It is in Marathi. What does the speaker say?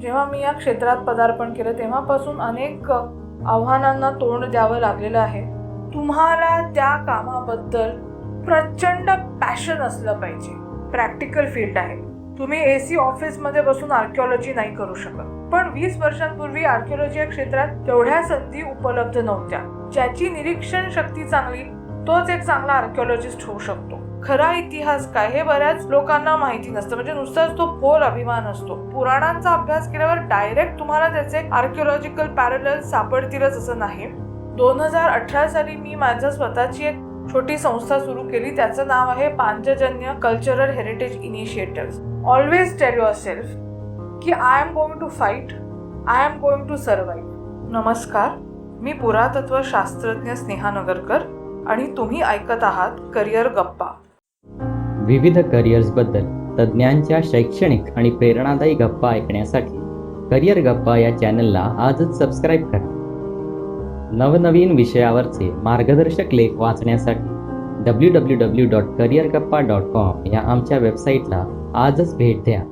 जेव्हा मी या क्षेत्रात पदार्पण केलं तेव्हापासून अनेक आव्हानांना तोंड द्यावं लागलेलं आहे. तुम्हाला त्या कामाबद्दल प्रचंड पॅशन असलं पाहिजे. प्रॅक्टिकल फील्ड आहे. तुम्ही ए सी ऑफिसमध्ये बसून आर्किओलॉजी नाही करू शकत. पण वीस वर्षांपूर्वी आर्किओलॉजी या क्षेत्रात तेवढ्या संधी उपलब्ध नव्हत्या. ज्याची निरीक्षण शक्ती चांगली तोच एक चांगला आर्किओलॉजिस्ट होऊ शकतो. खरा इतिहास काय हे बऱ्याच लोकांना माहिती नसतं. म्हणजे नुसताच तो फोल अभिमान असतो. पुराणांचा अभ्यास केल्यावर डायरेक्ट तुम्हाला त्याचे आर्किओलॉजिकल पॅरल सापडतीलच असं नाही. दोन हजार अठरा साली मी माझं स्वतःची एक छोटी संस्था सुरू केली. त्याचं नाव आहे Panchajanya cultural heritage initiative always tell yourself की I am going to fight I am going to survive नमस्कार. मी पुरातत्व शास्त्रज्ञ स्नेहा नगरकर. आणि तुम्ही ऐकत आहात करिअर गप्पा. विविध करिअर्सबद्दल तज्ज्ञांच्या शैक्षणिक आणि प्रेरणादायी गप्पा ऐकण्यासाठी करिअर गप्पा या चॅनलला आजच सबस्क्राईब करा. नवनवीन विषयावरचे मार्गदर्शक लेख वाचण्यासाठी W W W dot career Gappa dot com या आमच्या वेबसाईटला आजच भेट द्या.